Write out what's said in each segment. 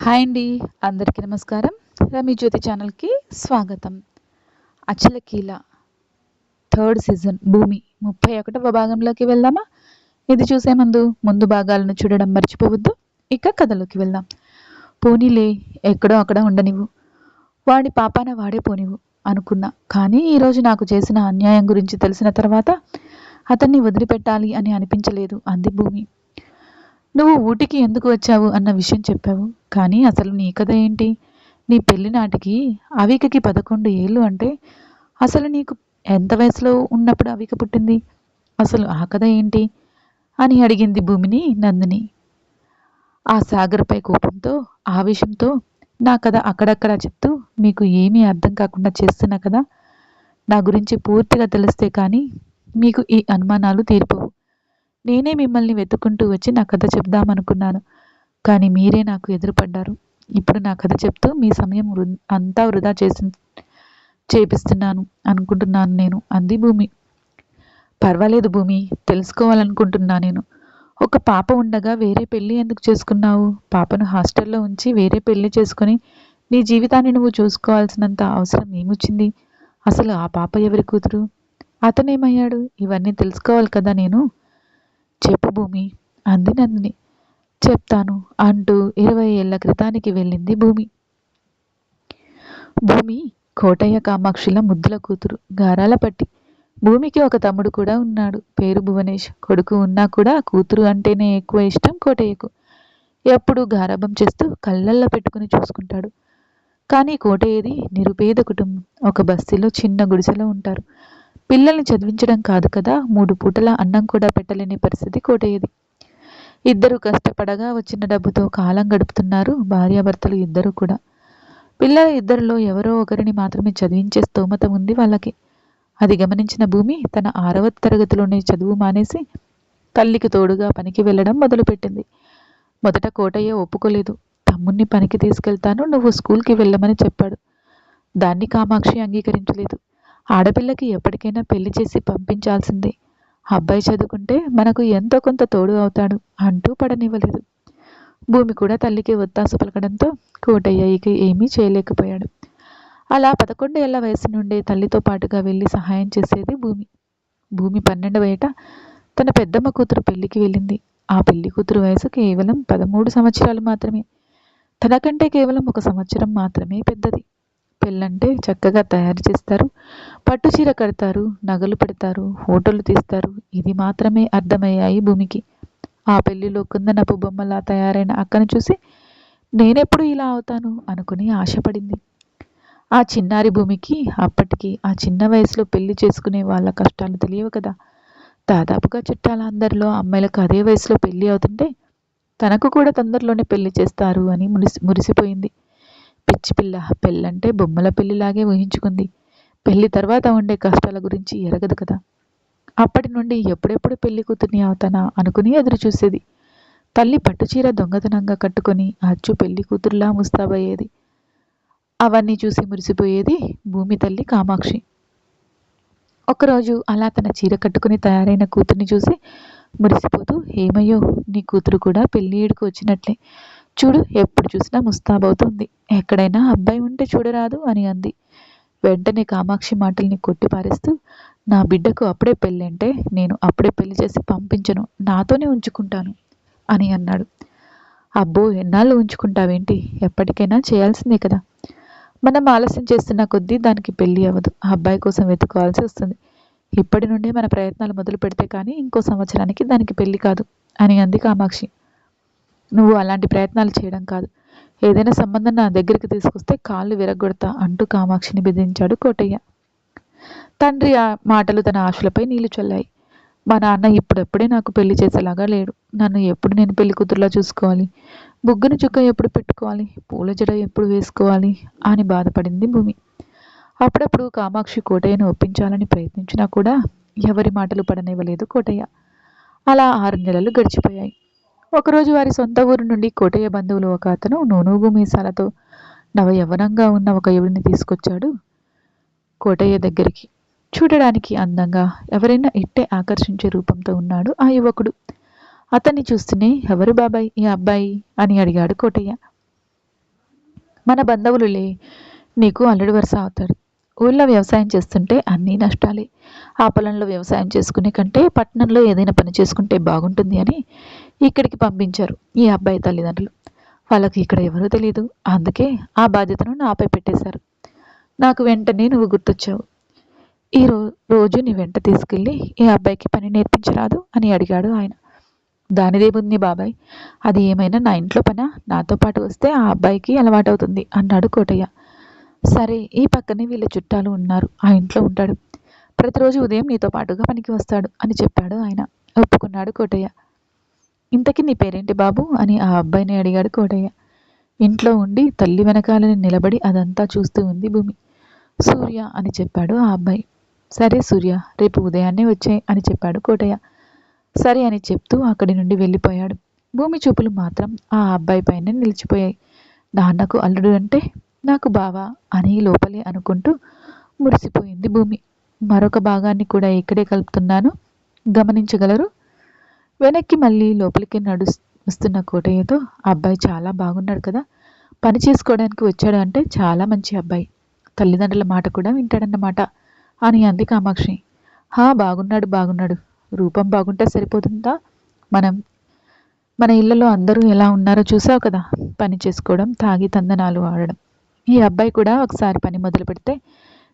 Hi అండి. అందరికీ నమస్కారం. రమి జ్యోతి ఛానల్కి స్వాగతం. అచలకీల థర్డ్ సీజన్ భూమి ముప్పై ఒకటవ భాగంలోకి వెళ్దామా? ఇది చూసే ముందు ముందు భాగాలను చూడడం మర్చిపోవద్దు. ఇక కథలోకి వెళ్దాం. పోనీలే ఎక్కడో అక్కడ ఉండనివ్వు. వాడి పాపాన వాడే పోనివ్వు అనుకున్నా. కానీ ఈరోజు నాకు చేసిన అన్యాయం గురించి తెలిసిన తర్వాత అతన్ని వదిలిపెట్టాలి అని అనిపించలేదు అంది భూమి. నువ్వు ఊటికి ఎందుకు వచ్చావు అన్న విషయం చెప్పావు. కానీ అసలు నీ కథ ఏంటి? నీ పెళ్ళి నాటికి అవికకి పదకొండు ఏళ్ళు అంటే అసలు నీకు ఎంత వయసులో ఉన్నప్పుడు అవిక పుట్టింది? అసలు ఆ కథ ఏంటి? అని అడిగింది భూమిని నందిని. ఆ సాగర్పై కోపంతో ఆవేశంతో నా కథ అక్కడక్కడ చెప్తూ మీకు ఏమీ అర్థం కాకుండా చేస్తున్నా కదా నా గురించి పూర్తిగా తెలిస్తే కానీ మీకు ఈ అనుమానాలు తీరిపోవు. నేనే మిమ్మల్ని వెతుక్కుంటూ వచ్చి నా కథ చెప్దామనుకున్నాను. కానీ మీరే నాకు ఎదురుపడ్డారు. ఇప్పుడు నా కథ చెప్తూ మీ సమయం వృ అంతా వృధా చేసి చేపిస్తున్నాను అనుకుంటున్నాను నేను అంది భూమి. పర్వాలేదు భూమి తెలుసుకోవాలనుకుంటున్నా నేను. ఒక పాప ఉండగా వేరే పెళ్ళి ఎందుకు చేసుకున్నావు? పాపను హాస్టల్లో ఉంచి వేరే పెళ్ళి చేసుకుని నీ జీవితాన్ని నువ్వు చూసుకోవాల్సినంత అవసరం ఏమొచ్చింది? అసలు ఆ పాప ఎవరి కూతురు? అతనేమయ్యాడు? ఇవన్నీ తెలుసుకోవాలి కదా నేను. చెప్పు భూమి. అంది నందిని. చెప్తాను అంటూ ఇరవై ఏళ్ళ క్రితానికి వెళ్ళింది భూమి. భూమి కోటయ్య కామాక్షిల ముద్దుల కూతురు గారాల పట్టి. భూమికి ఒక తమ్ముడు కూడా ఉన్నాడు. పేరు భువనేష్. కొడుకు ఉన్నా కూడా కూతురు అంటేనే ఎక్కువ ఇష్టం కోటయ్యకు. ఎప్పుడు గారాభం చేస్తూ కళ్ళల్లో పెట్టుకుని చూసుకుంటాడు. కానీ కోటయ్యది నిరుపేద కుటుంబం. ఒక బస్తీలో చిన్న గుడిసెలో ఉంటారు. పిల్లల్ని చదివించడం కాదు కదా మూడు పూటల అన్నం కూడా పెట్టలేని పరిస్థితి కోటయ్యది. ఇద్దరు కష్టపడగా వచ్చిన డబ్బుతో కాలం గడుపుతున్నారు భార్యాభర్తలు ఇద్దరు కూడా. పిల్లల ఇద్దరిలో ఎవరో ఒకరిని మాత్రమే చదివించే స్తోమత ఉంది వాళ్ళకి. అది గమనించిన భూమి తన ఆరవ తరగతిలోనే చదువు మానేసి తల్లికి తోడుగా పనికి వెళ్ళడం మొదలుపెట్టింది. మొదట కోటయ్య ఒప్పుకోలేదు. తమ్ముణ్ణి పనికి తీసుకెళ్తాను నువ్వు స్కూల్కి వెళ్ళమని చెప్పాడు. దాన్ని కామాక్షి అంగీకరించలేదు. ఆడపిల్లకి ఎప్పటికైనా పెళ్ళి చేసి పంపించాల్సిందే. అబ్బాయి చదువుకుంటే మనకు ఎంతో కొంత తోడు అవుతాడు అంటూ పడనివ్వలేదు. భూమి కూడా తల్లికి ఒత్తాసు పలకడంతో కోటయ్యకి ఏమీ చేయలేకపోయాడు. అలా పదకొండేళ్ళ వయసు నుండే తల్లితో పాటుగా వెళ్ళి సహాయం చేసేది భూమి. భూమి పన్నెండవ ఏట తన పెద్దమ్మ కూతురు పెళ్ళికి వెళ్ళింది. ఆ పెళ్ళి కూతురు వయసు కేవలం పదమూడు సంవత్సరాలు మాత్రమే. తనకంటే కేవలం ఒక సంవత్సరం మాత్రమే పెద్దది. పెళ్ళంటే చక్కగా తయారు చేస్తారు. పట్టు చీర కడతారు నగలు పెడతారు ఫోటోలు తీస్తారు. ఇది మాత్రమే అర్థమయ్యాయి భూమికి. ఆ పెళ్ళిలో కుందనపు బొమ్మలా తయారైన అక్కను చూసి నేనెప్పుడు ఇలా అవుతాను? అనుకుని ఆశపడింది. ఆ చిన్నారి భూమికి అప్పటికి ఆ చిన్న వయసులో పెళ్ళి చేసుకునే వాళ్ళ కష్టాలు తెలియవు కదా. దాదాపుగా చుట్టాల అందరిలో అమ్మాయిలకు అదే వయసులో పెళ్ళి అవుతుంటే తనకు కూడా తొందరలోనే పెళ్ళి చేస్తారు అని మురిసి మురిసిపోయింది. పిచ్చి పిల్ల పెళ్ళంటే బొమ్మల పెళ్ళిలాగే ఊహించుకుంది. పెళ్ళి తర్వాత ఉండే కష్టాల గురించి ఎరగదు కదా. అప్పటి నుండి ఎప్పుడెప్పుడు పెళ్ళి కూతుర్ని అవుతానా అనుకుని ఎదురు చూసేది తల్లి పట్టుచీర దొంగతనంగా కట్టుకొని అచ్చు పెళ్ళి కూతురులా ముస్తాబయ్యేది. అవన్నీ చూసి మురిసిపోయేది భూమి తల్లి కామాక్షి. ఒకరోజు అలా తన చీర కట్టుకుని తయారైన కూతుర్ని చూసి మురిసిపోతూ ఏమయ్యో నీ కూతురు కూడా పెళ్ళి ఏడుకు వచ్చినట్లే. చూడు ఎప్పుడు చూసినా ముస్తాబవుతుంది ఎక్కడైనా అబ్బాయి ఉంటే చూడరాదు అని అంది. వెంటనే కామాక్షి మాటల్ని కొట్టిపారేస్తూ నా బిడ్డకు అప్పుడే పెళ్ళి అంటే నేను అప్పుడే పెళ్ళి చేసి పంపించను నాతోనే ఉంచుకుంటాను అని అన్నాడు. అబ్బో ఎన్నాళ్ళు ఉంచుకుంటావేంటి? ఎప్పటికైనా చేయాల్సిందే కదా. మనం ఆలస్యం చేస్తున్న కొద్దీ దానికి పెళ్ళి అవ్వదు. ఆ అబ్బాయి కోసం వెతుకోవాల్సి వస్తుంది. ఇప్పటి నుండే మన ప్రయత్నాలు మొదలు పెడితే కానీ ఇంకో సంవత్సరానికి దానికి పెళ్ళి కాదు అని అంది కామాక్షి. నువ్వు అలాంటి ప్రయత్నాలు చేయడం కాదు. ఏదైనా సంబంధం నా దగ్గరికి తీసుకొస్తే కాళ్ళు విరగొడతా అంటూ కామాక్షిని బెదిరించాడు కోటయ్య. తండ్రి ఆ మాటలు తన ఆశలపై నీళ్ళు చల్లాయి. మా నాన్న ఇప్పుడెప్పుడే నాకు పెళ్ళి చేసేలాగా లేడు. నన్ను ఎప్పుడు నేను పెళ్ళి కూతురులా చూసుకోవాలి? బుగ్గన చుక్క ఎప్పుడు పెట్టుకోవాలి? పూల జడ ఎప్పుడు వేసుకోవాలి? అని బాధపడింది భూమి. అప్పుడప్పుడు కామాక్షి కోటయ్యను ఒప్పించాలని ప్రయత్నించినా కూడా ఎవరి మాటలు పడనివ్వలేదు కోటయ్య. అలా ఆరు నెలలు గడిచిపోయాయి. ఒకరోజు వారి సొంత ఊరు నుండి కోటయ్య బంధువులు ఒక అతను నూనూగు మీసాలతో నవ ఉన్న ఒక యువడిని తీసుకొచ్చాడు కోటయ్య దగ్గరికి. చూడడానికి అందంగా ఎవరైనా ఇట్టే ఆకర్షించే రూపంతో ఉన్నాడు ఆ యువకుడు. అతన్ని చూస్తూనే ఎవరు బాబాయ్? ఈ అబ్బాయి? అని అడిగాడు కోటయ్య. మన బంధువులులే. నీకు అల్లుడు వరుస అవుతాడు. ఊళ్ళో వ్యవసాయం చేస్తుంటే అన్నీ నష్టాలే. ఆ పొలంలో వ్యవసాయం చేసుకునే కంటే పట్టణంలో ఏదైనా పని చేసుకుంటే బాగుంటుంది అని ఇక్కడికి పంపించారు ఈ అబ్బాయి తల్లిదండ్రులు. వాళ్ళకి ఇక్కడ ఎవరూ తెలియదు అందుకే ఆ బాధ్యతను నాపై పెట్టేశారు. నాకు వెంటనే నువ్వు గుర్తొచ్చావు. ఈ రో రోజు నీ వెంట తీసుకెళ్ళి ఈ అబ్బాయికి పని నేర్పించరాదు అని అడిగాడు ఆయన. దానిదేముంది బాబాయ్? అది ఏమైనా నా ఇంట్లో పనా? నాతో పాటు వస్తే ఆ అబ్బాయికి అలవాటవుతుంది అన్నాడు కోటయ్య. సరే ఈ పక్కనే వీళ్ళ చుట్టాలు ఉన్నారు. ఆ ఇంట్లో ఉంటాడు. ప్రతిరోజు ఉదయం నీతో పాటుగా పనికి వస్తాడు అని చెప్పాడు ఆయన. ఒప్పుకున్నాడు కోటయ్య. ఇంతకీ నీ పేరేంటి బాబు? అని ఆ అబ్బాయిని అడిగాడు కోటయ్య. ఇంట్లో ఉండి తల్లి వెనకాలని నిలబడి అదంతా చూస్తూ ఉంది భూమి. సూర్య అని చెప్పాడు ఆ అబ్బాయి. సరే సూర్య రేపు ఉదయాన్నే వచ్చాయి అని చెప్పాడు కోటయ్య. సరే అని చెప్తూ అక్కడి నుండి వెళ్ళిపోయాడు. భూమి చూపులు మాత్రం ఆ అబ్బాయి పైన నిలిచిపోయాయి. నాన్నకు అల్లుడు అంటే నాకు బావా అని లోపలే అనుకుంటూ మురిసిపోయింది భూమి. మరొక భాగాన్ని కూడా ఇక్కడే కలుపుతున్నాను. గమనించగలరు? వెనక్కి మళ్ళీ లోపలికి నడు వస్తున్న కోటయ్యతో అబ్బాయి చాలా బాగున్నాడు కదా. పని చేసుకోవడానికి వచ్చాడు అంటే చాలా మంచి అబ్బాయి. తల్లిదండ్రుల మాట కూడా వింటాడన్నమాట అని అంది కామాక్షి. హా బాగున్నాడు బాగున్నాడు. రూపం బాగుంటే సరిపోతుందా? మనం మన ఇళ్ళలో అందరూ ఎలా ఉన్నారో చూసావు కదా. పని చేసుకోవడం తాగి తందనాలు ఆడడం. ఈ అబ్బాయి కూడా ఒకసారి పని మొదలు పెడితే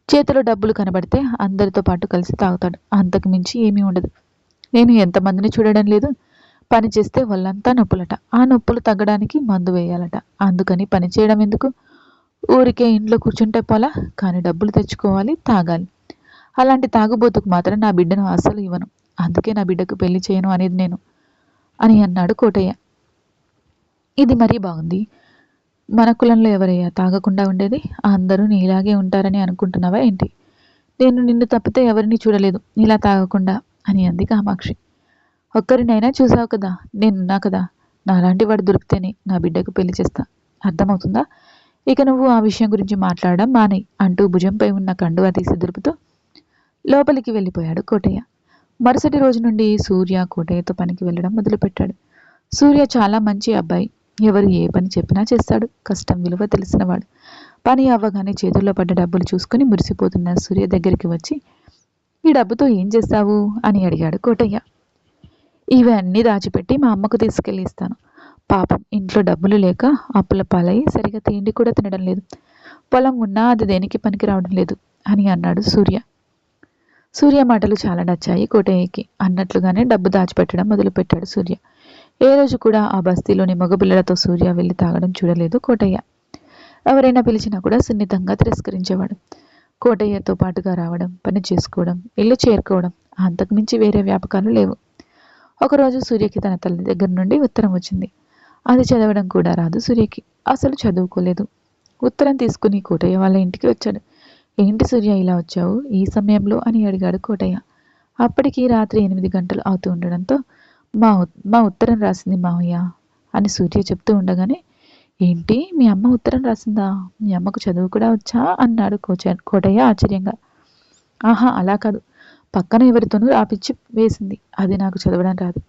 చేతిలో డబ్బులు కనబడితే అందరితో పాటు కలిసి తాగుతాడు. అంతకు మించి ఏమీ ఉండదు. నేను ఎంతమందిని చూడడం లేదు? పని చేస్తే వాళ్ళంతా నొప్పులట. ఆ నొప్పులు తగ్గడానికి మందు వేయాలట. అందుకని పని చేయడం ఎందుకు? ఊరికే ఇంట్లో కూర్చుంటే పోలా? కానీ డబ్బులు తెచ్చుకోవాలి తాగాలి. అలాంటి తాగుబోతుకు మాత్రం నా బిడ్డను అస్సలు ఇవ్వను. అందుకే నా బిడ్డకు పెళ్ళి చేయను అనేది నేను. అని అన్నాడు కోటయ్య. ఇది మరీ బాగుంది. మన కులంలో ఎవరయ్యా తాగకుండా ఉండేది? అందరూ నీలాగే ఉంటారని అనుకుంటున్నావా ఏంటి? నేను నిన్ను తప్పితే ఎవరిని చూడలేదు. నీలా తాగకుండా. అని అంది కామాక్షి. ఒక్కరినైనా చూసావు కదా నేనున్నా కదా నాలాంటి వాడు దొరికితేనే నా బిడ్డకు పెళ్ళి చేస్తా. అర్థమవుతుందా? ఇక నువ్వు ఆ విషయం గురించి మాట్లాడడం మానే అంటూ భుజంపై ఉన్న కండువా తీసి దులుపుతూ లోపలికి వెళ్ళిపోయాడు కోటయ్య. మరుసటి రోజు నుండి సూర్య కోటయ్యతో పనికి వెళ్ళడం మొదలుపెట్టాడు. సూర్య చాలా మంచి అబ్బాయి. ఎవరు ఏ పని చెప్పినా చేస్తాడు. కష్టం విలువ తెలిసినవాడు పని అవ్వగానే చేతుల్లో పడ్డ డబ్బులు చూసుకుని మురిసిపోతున్న సూర్య దగ్గరికి వచ్చి ఈ డబ్బుతో ఏం చేస్తావు? అని అడిగాడు కోటయ్య. ఇవన్నీ దాచిపెట్టి మా అమ్మకు తీసుకెళ్ళి ఇస్తాను. పాపం ఇంట్లో డబ్బులు లేక అప్పుల పాలై సరిగా తిండి కూడా తినడం లేదు. పొలం ఉన్నా అది దేనికి పనికి రావడం లేదు అని అన్నాడు సూర్య. సూర్య మాటలు చాలా నచ్చాయి కోటయ్యకి. అన్నట్లుగానే డబ్బు దాచిపెట్టడం మొదలుపెట్టాడు సూర్య. ఏ రోజు కూడా ఆ బస్తీలోని మగపిల్లలతో సూర్య వెళ్ళి తాగడం చూడలేదు కోటయ్య. ఎవరైనా పిలిచినా కూడా సున్నితంగా తిరస్కరించేవాడు. కోటయ్యతో పాటుగా రావడం పని చేసుకోవడం ఇల్లు చేరుకోవడం అంతకుమించి వేరే వ్యాపకాలు లేవు. ఒకరోజు సూర్యకి తన తల్లి దగ్గర నుండి ఉత్తరం వచ్చింది. అది చదవడం కూడా రాదు సూర్యకి. అసలు చదువుకోలేదు. ఉత్తరం తీసుకుని కోటయ్య వాళ్ళ ఇంటికి వచ్చాడు. ఏంటి సూర్య ఇలా వచ్చావు? ఈ సమయంలో? అని అడిగాడు కోటయ్య. అప్పటికి రాత్రి ఎనిమిది గంటలు అవుతూ ఉండడంతో మా మా ఉత్తరం రాసింది మావయ్య అని సూర్య చెప్తూ ఉండగానే ఏంటి? మీ అమ్మ ఉత్తరం రాసిందా? మీ అమ్మకు చదువు కూడా వచ్చా? అన్నాడు కోచ కోటయ్య ఆశ్చర్యంగా. ఆహా అలా కాదు. పక్కన ఎవరితోనూ రాపిచ్చి వేసింది. అది నాకు చదవడం రాదు.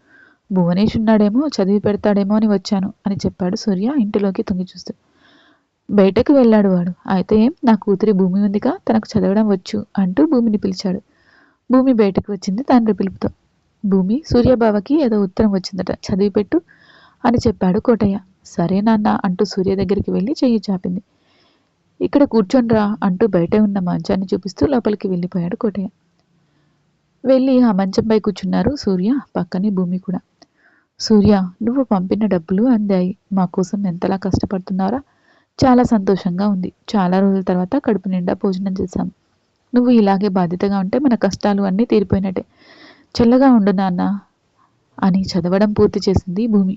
భువనేష్ ఉన్నాడేమో చదివి పెడతాడేమో అని వచ్చాను అని చెప్పాడు సూర్య ఇంటిలోకి తొంగి చూస్తూ. బయటకు వెళ్ళాడు వాడు. అయితే ఏం? నా కూతురి భూమి ఉందిగా? తనకు చదవడం వచ్చు అంటూ భూమిని పిలిచాడు. భూమి బయటకు వచ్చింది తండ్రి పిలుపుతో. భూమి సూర్యబావకి ఏదో ఉత్తరం వచ్చిందట. చదివి పెట్టు అని చెప్పాడు కోటయ్య. సరే నాన్న అంటూ సూర్య దగ్గరికి వెళ్ళి చెయ్యి చాపింది. ఇక్కడ కూర్చోండ్రా అంటూ బయట ఉన్న మంచాన్ని చూపిస్తూ లోపలికి వెళ్ళిపోయాడు కోటయ్య. వెళ్ళి ఆ మంచంపై కూర్చున్నారు సూర్య పక్కనే భూమి కూడా. సూర్య నువ్వు పంపిన డబ్బులు అందాయి. మా కోసం ఎంతలా కష్టపడుతున్నారా? చాలా సంతోషంగా ఉంది. చాలా రోజుల తర్వాత కడుపు నిండా భోజనం చేశాం. నువ్వు ఇలాగే బాధ్యతగా ఉంటే మన కష్టాలు అన్నీ తీరిపోయినట్టే. చల్లగా ఉండు నాన్న అని చదవడం పూర్తి చేసింది భూమి.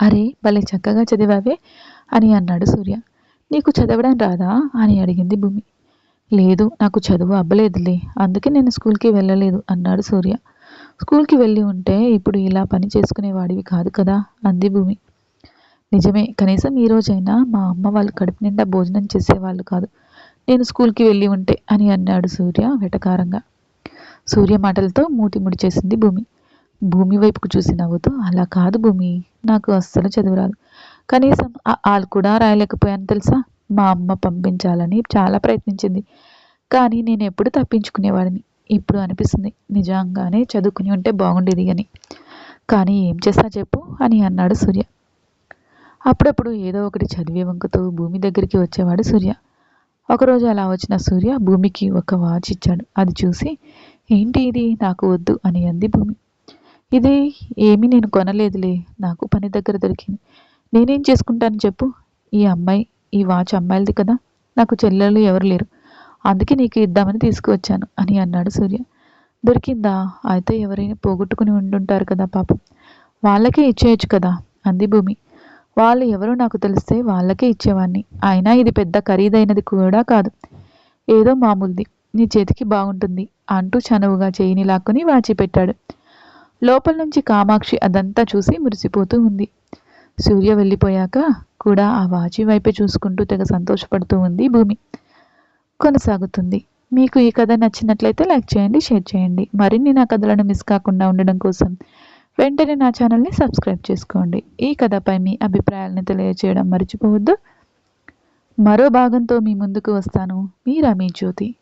అరే భలే చక్కగా చదివావే అని అన్నాడు సూర్య. నీకు చదవడం రాదా అని అడిగింది భూమి. లేదు నాకు చదువు అవ్వలేదులే అందుకే నేను స్కూల్కి వెళ్ళలేదు అన్నాడు సూర్య. స్కూల్కి వెళ్ళి ఉంటే ఇప్పుడు ఇలా పని చేసుకునేవాడివి కాదు కదా అంది భూమి. నిజమే కనీసం ఈ రోజైనా మా అమ్మ వాళ్ళు కడుపు నిండా భోజనం చేసేవాళ్ళు కాదు. నేను స్కూల్కి వెళ్ళి ఉంటే అని అన్నాడు సూర్య వెటకారంగా. సూర్య మాటలతో మూతి ముడిచేసింది భూమి. భూమి వైపుకు చూసి నవ్వుతూ అలా కాదు భూమి నాకు అస్సలు చదువురాదు కనీసం వాళ్ళు ఆలు కూడా రాయలేకపోయాను తెలుసా? మా అమ్మ పంపించాలని చాలా ప్రయత్నించింది. కానీ నేను ఎప్పుడు తప్పించుకునేవాడిని. ఇప్పుడు అనిపిస్తుంది నిజంగానే చదువుకుని ఉంటే బాగుండేది అని. కానీ ఏం చేస్తా చెప్పు అని అన్నాడు సూర్య. అప్పుడప్పుడు ఏదో ఒకటి చదివే వంకతో భూమి దగ్గరికి వచ్చేవాడు సూర్య. ఒకరోజు అలా వచ్చిన సూర్య భూమికి ఒక వాచ్ ఇచ్చాడు. అది చూసి ఏంటి ఇది? నాకు వద్దు అని అంది భూమి. ఇది ఏమీ నేను కొనలేదులే. నాకు పని దగ్గర దొరికింది. నేనేం చేసుకుంటాను చెప్పు? ఈ అమ్మాయి ఈ వాచ్ అమ్మాయిలది కదా. నాకు చెల్లెలు ఎవరు లేరు. అందుకే నీకు ఇద్దామని తీసుకువచ్చాను అని అన్నాడు సూర్య. దొరికిందా? అయితే ఎవరైనా పోగొట్టుకుని ఉండుంటారు కదా పాపం. వాళ్ళకే ఇచ్చేయచ్చు కదా అంది భూమి. వాళ్ళు ఎవరో నాకు తెలిస్తే వాళ్ళకే ఇచ్చేవాడిని అయినా ఇది పెద్ద ఖరీదైనది కూడా కాదు. ఏదో మామూలుది. నీ చేతికి బాగుంటుంది అంటూ చనువుగా చేయిని లాక్కుని వాచి పెట్టాడు లోపల నుంచి కామాక్షి అదంతా చూసి మురిసిపోతూ ఉంది. సూర్య వెళ్ళిపోయాక కూడా ఆ వాచి వైపే చూసుకుంటూ తెగ సంతోషపడుతూ ఉంది భూమి. కొనసాగుతుంది. మీకు ఈ కథ నచ్చినట్లయితే లైక్ చేయండి షేర్ చేయండి. మరిన్ని నా కథలను మిస్ కాకుండా ఉండడం కోసం వెంటనే నా ఛానల్ని సబ్స్క్రైబ్ చేసుకోండి. ఈ కథపై మీ అభిప్రాయాలను తెలియజేయడం మర్చిపోవద్దు. మరో భాగంతో మీ ముందుకు వస్తాను. మీ రమీ జ్యోతి.